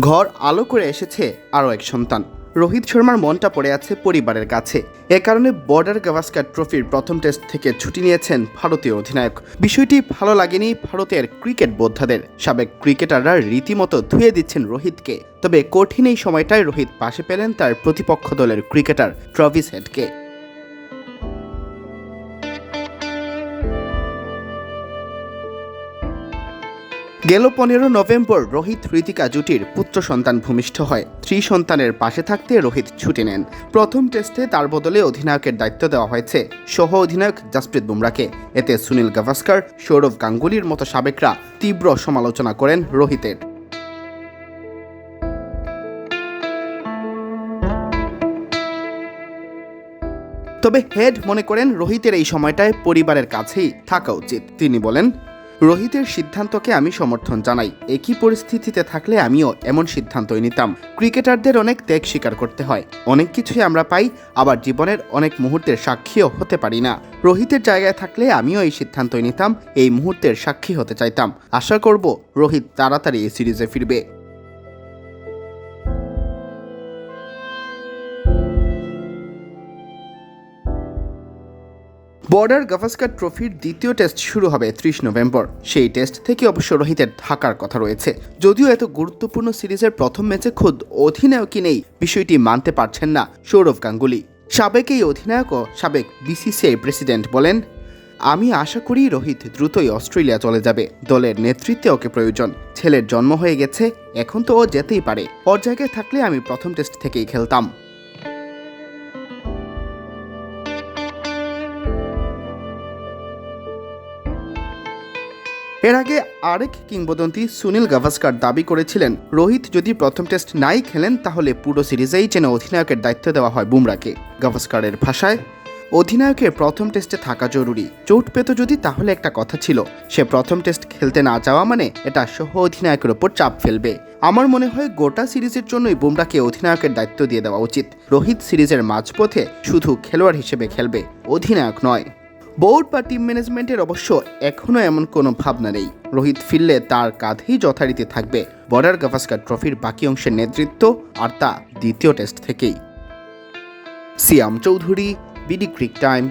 ঘর আলো করে এসেছে আরও এক সন্তান। রোহিত শর্মার মনটা পড়ে আছে পরিবারের কাছে। এ কারণে বর্ডার গাভাস্কার ট্রফির প্রথম টেস্ট থেকে ছুটি নিয়েছেন ভারতীয় অধিনায়ক। বিষয়টি ভালো লাগেনি ভারতের ক্রিকেট বোদ্ধাদের। সাবেক ক্রিকেটাররা রীতিমতো ধুয়ে দিচ্ছেন রোহিতকে। তবে কঠিন এই সময়টায় রোহিত পাশে পেলেন তার প্রতিপক্ষ দলের ক্রিকেটার ট্রভিস হেডকে। গেল পনেরো নভেম্বর রোহিত হৃতিকা জুটির পুত্র সন্তান ভূমিষ্ঠ হয়। স্ত্রী সন্তানের পাশে থাকতে রোহিত ছুটি নেন। প্রথম টেস্টে তার বদলে অধিনায়কের দায়িত্ব দেওয়া হয়েছে। সহ অধিনায়ক জাসপ্রীত বুমরাকে। এতে সুনীল গাভাস্কার, সৌরভ গাঙ্গুলির মতো সাবেকরা তীব্র সমালোচনা করেন রোহিতের। তবে হেড মনে করেন রোহিতের এই সময়টায় পরিবারের কাছেই থাকা উচিত। তিনি বলেন রোহিতের সিদ্ধান্তকে আমি সমর্থন জানাই। একই পরিস্থিতিতে থাকলে আমিও এমন সিদ্ধান্তই নিতাম। ক্রিকেটারদের অনেক ত্যাগ স্বীকার করতে হয়। অনেক কিছুই আমরা পাই, আবার জীবনের অনেক মুহূর্তের সাক্ষীও হতে পারি না। রোহিতের জায়গায় থাকলে আমিও এই সিদ্ধান্তই নিতাম, এই মুহূর্তের সাক্ষী হতে চাইতাম। আশা করব রোহিত তাড়াতাড়ি এই সিরিজে ফিরবে। বর্ডার গাভাস্কার ট্রফির দ্বিতীয় টেস্ট শুরু হবে ত্রিশ নভেম্বর। সেই টেস্ট থেকে অবশ্য রোহিতের থাকার কথা রয়েছে। যদিও এত গুরুত্বপূর্ণ সিরিজের প্রথম ম্যাচে খোদ অধিনায়কই নেই, বিষয়টি মানতে পারছেন না সৌরভ গাঙ্গুলি। সাবেক এই অধিনায়ক ও সাবেক বিসিসিআই প্রেসিডেন্ট বলেন, আমি আশা করি রোহিত দ্রুতই অস্ট্রেলিয়া চলে যাবে। দলের নেতৃত্বে ওকে প্রয়োজন। ছেলের জন্ম হয়ে গেছে, এখন তো ও যেতেই পারে। ওর জায়গায় থাকলে আমি প্রথম টেস্ট থেকেই খেলতাম। এর আগে আরেক কিংবদন্তি সুনীল গাভাস্কার দাবি করেছিলেন, রোহিত যদি প্রথম টেস্ট নাই খেলেন, তাহলে পুরো সিরিজেই যেন অধিনায়কের দায়িত্ব দেওয়া হয় বুমরাকে গাভাস্কারের ভাষায়, অধিনায়কের প্রথম টেস্টে থাকা জরুরি। চোট পেত যদি, তাহলে একটা কথা ছিল, সে প্রথম টেস্ট খেলতে না যাওয়া মানে এটা সহ অধিনায়কের ওপর চাপ ফেলবে। আমার মনে হয় গোটা সিরিজের জন্যই বুমরাকে অধিনায়কের দায়িত্ব দিয়ে দেওয়া উচিত। রোহিত সিরিজের মাঝপথে শুধু খেলোয়াড় হিসেবে খেলবে, অধিনায়ক নয়। বোর্ড বা টিম ম্যানেজমেন্টের অবশ্য এখনও এমন কোনো ভাবনা নেই। রোহিত ফিরলে তার কাঁধেই যথারীতি থাকবে বর্ডার গাভাস্কার ট্রফির বাকি অংশের নেতৃত্ব আর তা দ্বিতীয় টেস্ট থেকেই। Siam Chowdhury, BD cric time